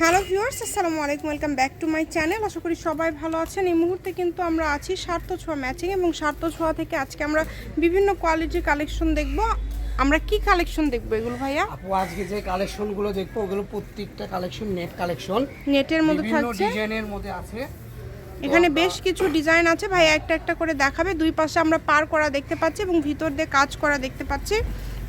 Hello viewers আসসালামু আলাইকুম welcome back to my channel. আশা করি সবাই ভালো আছেন। এই মুহূর্তে কিন্তু আমরা আছি স্বার্থ ছোঁয়া ম্যাচিং এবং স্বার্থ ছোঁয়া থেকে আজকে আমরা বিভিন্ন কোয়ালিটির কালেকশন দেখব। আমরা কি কালেকশন দেখব এগুলো ভাইয়া? আপু আজকে যে কালেকশনগুলো দেখব ওগুলো প্রত্যেকটা কালেকশন নেট কালেকশন নেটের মধ্যে থাকছে। ডিজাইনের মধ্যে আছে। এখানে বেশ কিছু ডিজাইন আছে। ভাইয়া একটা একটা করে দেখাবে। দুই পাশে আমরা পার করা দেখতে পাচ্ছি এবং ভিতর দিয়ে কাজ করা দেখতে পাচ্ছি।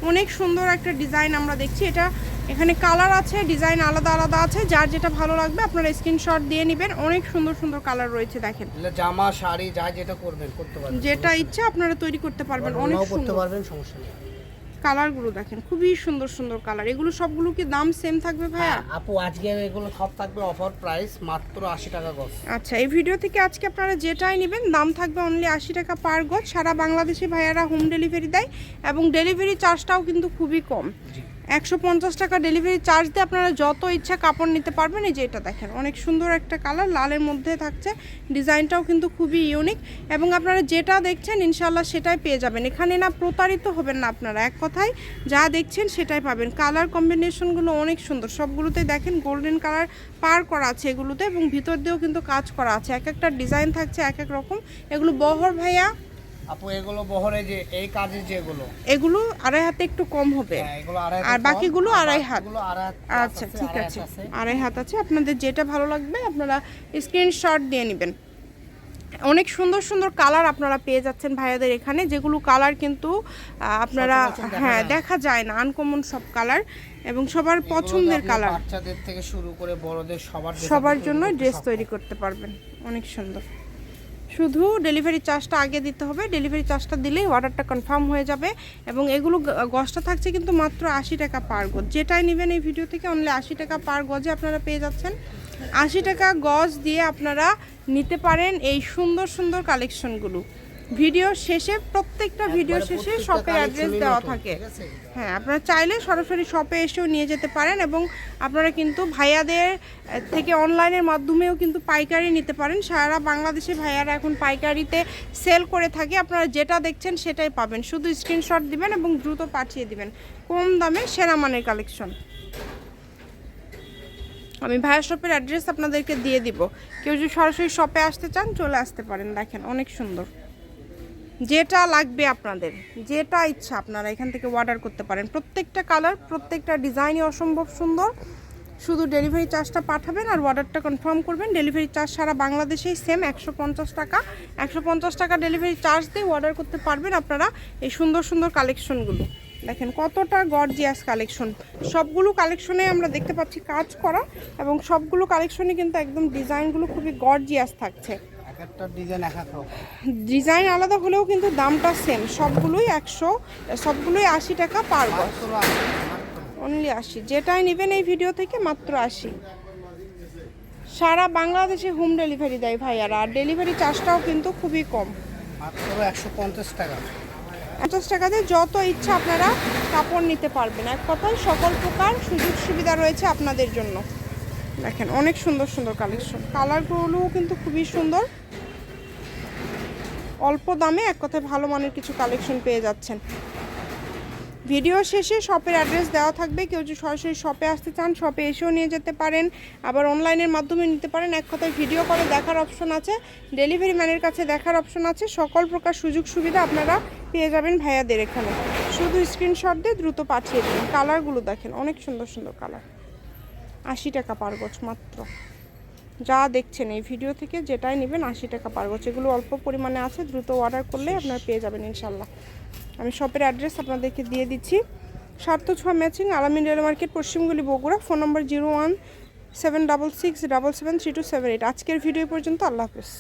অনেক সুন্দর একটা ডিজাইন আমরা দেখছি। এটা এখানে কালার আছে ডিজাইন আলাদা আলাদা আছে। যার যেটা ভালো লাগবে আপনারা স্ক্রিনশট দিয়ে নেবেন। অনেক সুন্দর সুন্দর কালার রয়েছে দেখেন। জামা শাড়ি যা যেটা করবেন করতে পারবেন যেটা ইচ্ছা আপনারা তৈরি করতে পারবেন অনেক করতে পারবেন সমস্যা নেই। কালারগুলো দেখেন খুবই সুন্দর সুন্দর কালার। এগুলো সবগুলো কি দাম সেম থাকবে ভাইয়া? হ্যাঁ, আপু আজকে এগুলো সব থাকবে অফার প্রাইস মাত্র আশি টাকা গজ। আচ্ছা এই ভিডিও থেকে আজকে আপনারা যেটাই নেবেন দাম থাকবে অনলি আশি টাকা পার গজ। সারা বাংলাদেশে ভাইয়ারা হোম ডেলিভারি দেয় এবং ডেলিভারি চার্জটাও কিন্তু খুবই কম। জি। একশো পঞ্চাশ টাকা ডেলিভারি চার্জ দিয়ে আপনারা যত ইচ্ছা কাপড় নিতে পারবেন, এই যে এটা দেখেন, অনেক সুন্দর একটা কালার লালের মধ্যে থাকছে। ডিজাইনটাও কিন্তু খুবই ইউনিক এবং আপনারা যেটা দেখছেন ইনশাল্লাহ সেটাই পেয়ে যাবেন। এখানে না প্রতারিত হবেন না আপনারা, এক কথায় যা দেখছেন সেটাই পাবেন। কালার কম্বিনেশনগুলো অনেক সুন্দর, সবগুলোতে দেখেন গোল্ডেন কালার পার করা আছে এগুলোতে এবং ভিতর দিয়েও কিন্তু কাজ করা আছে। এক একটা ডিজাইন থাকছে এক এক রকম। এগুলো বহর ভাইয়া আপু এগুলো বহরে যে এই কাজের যেগুলো এগুলো? আড়াই হাতে একটু কম হবে। হ্যাঁ, আর বাকিগুলো আড়াই হাত। আচ্ছা ঠিক আছে। আড়াই হাত আছে। আপনাদের যেটা ভালো লাগবে আপনারা স্ক্রিনশট দিয়ে নেবেন। অনেক সুন্দর সুন্দর কালার আপনারা পেয়ে যাচ্ছেন ভাইয়াদের এখানে। যেগুলো কালার কিন্তু আপনারা হ্যাঁ দেখা যায় না। আনকমন সব কালার এবং সবার পছন্দের কালার বাচ্চাদের থেকে শুরু করে বড়দের সবার সবার জন্য ড্রেস তৈরি করতে পারবেন। অনেক সুন্দর। শুধু ডেলিভারি চার্জটা আগে দিতে হবে। ডেলিভারি চার্জটা দিলেই অর্ডারটা কনফার্ম হয়ে যাবে এবং এগুলো গজটা থাকছে কিন্তু মাত্র আশি টাকা পার গজ। যেটাই নেবেন এই ভিডিও থেকে অনলি আশি টাকা পার গজে আপনারা পেয়ে যাচ্ছেন। আশি টাকা গজ দিয়ে আপনারা নিতে পারেন এই সুন্দর সুন্দর কালেকশনগুলো ভিডিও শেষে প্রত্যেকটা ভিডিও শেষে শপের অ্যাড্রেস দেওয়া থাকে। হ্যাঁ আপনারা চাইলে সরাসরি শপে এসেও নিয়ে যেতে পারেন এবং আপনারা কিন্তু ভাইয়াদের থেকে অনলাইনের মাধ্যমেও কিন্তু পাইকারি নিতে পারেন। সারা বাংলাদেশে ভাইয়ারা এখন পাইকারিতে সেল করে থাকে। আপনারা যেটা দেখছেন সেটাই পাবেন। শুধু স্ক্রিনশট দিবেন এবং দ্রুত পাঠিয়ে দিবেন। কম দামে সেরা মানের কালেকশন আমি ভাইয়া শপের অ্যাড্রেস আপনাদেরকে দিয়ে দিব। কেউ যদি সরাসরি শপে আসতে চান চলে আসতে পারেন। দেখেন অনেক সুন্দর। যেটা লাগবে আপনাদের, যেটা ইচ্ছা আপনারা এখান থেকে অর্ডার করতে পারেন। প্রত্যেকটা কালার প্রত্যেকটা ডিজাইনই অসম্ভব সুন্দর। শুধু ডেলিভারি চার্জটা পাঠাবেন আর অর্ডারটা কনফার্ম করবেন। ডেলিভারি চার্জ সারা বাংলাদেশেই সেম একশো পঞ্চাশ টাকা। একশো পঞ্চাশ টাকা ডেলিভারি চার্জ দিয়ে অর্ডার করতে পারবেন আপনারা এই সুন্দর সুন্দর কালেকশনগুলো দেখেন কতটা গর্জিয়াস কালেকশন সবগুলো কালেকশনে আমরা দেখতে পাচ্ছি কাজ করা এবং সবগুলো কালেকশনে কিন্তু একদম ডিজাইনগুলো খুবই গর্জিয়াস থাকছে। ডিজাইন আলাদা হলেও কিন্তু দামটা সেম সবগুলোই একশো সবগুলোই আশি টাকা পার গজ। অনলি আশি যেটাই নেবেন এই ভিডিও থেকে মাত্র আশি। সারা বাংলাদেশে হোম ডেলিভারি দেয় ভাইয়ারা আর। ডেলিভারি চার্জটাও কিন্তু খুবই কম। একশো পঞ্চাশ টাকা। পঞ্চাশ টাকাতে যত ইচ্ছা আপনারা কাপড় নিতে পারবেন। এক কথায় সকল প্রকার সুযোগ সুবিধা রয়েছে আপনাদের জন্য। দেখেন অনেক সুন্দর সুন্দর কালেকশন কালারগুলোও কিন্তু খুবই সুন্দর। অল্প দামে এক কথায় ভালো মানের কিছু কালেকশন পেয়ে যাচ্ছেন। ভিডিও শেষে শপের অ্যাড্রেস দেওয়া থাকবে। কেউ যদি সরাসরি শপে আসতে চান শপে এসেও নিয়ে যেতে পারেন। আবার অনলাইনের মাধ্যমে নিতে পারেন। এক কথায় ভিডিও করে দেখার অপশন আছে। ডেলিভারি ম্যানের কাছে দেখার অপশন আছে। সকল প্রকার সুযোগ সুবিধা আপনারা পেয়ে যাবেন ভাইয়াদের এখানে। শুধু স্ক্রিনশট দিয়ে দ্রুত পাঠিয়ে দিন। কালারগুলো দেখেন। অনেক সুন্দর সুন্দর কালার আশি টাকা পার গজ মাত্র। যা দেখছেন, এই ভিডিও থেকে যেটাই নেবেন আশি টাকা পার যেগুলো অল্প পরিমাণে আছে, দ্রুত অর্ডার করলে আপনারা পেয়ে যাবেন ইনশাল্লাহ আমি শপের অ্যাড্রেস আপনাদেরকে দিয়ে দিচ্ছি। সার্থ ছোঁয়া matching Alamin rail market, পশ্চিমগুলি Bogura phone number zero one seven double six double seven three two seven eight আজকের ভিডিও পর্যন্ত, আল্লাহ হাফেজ।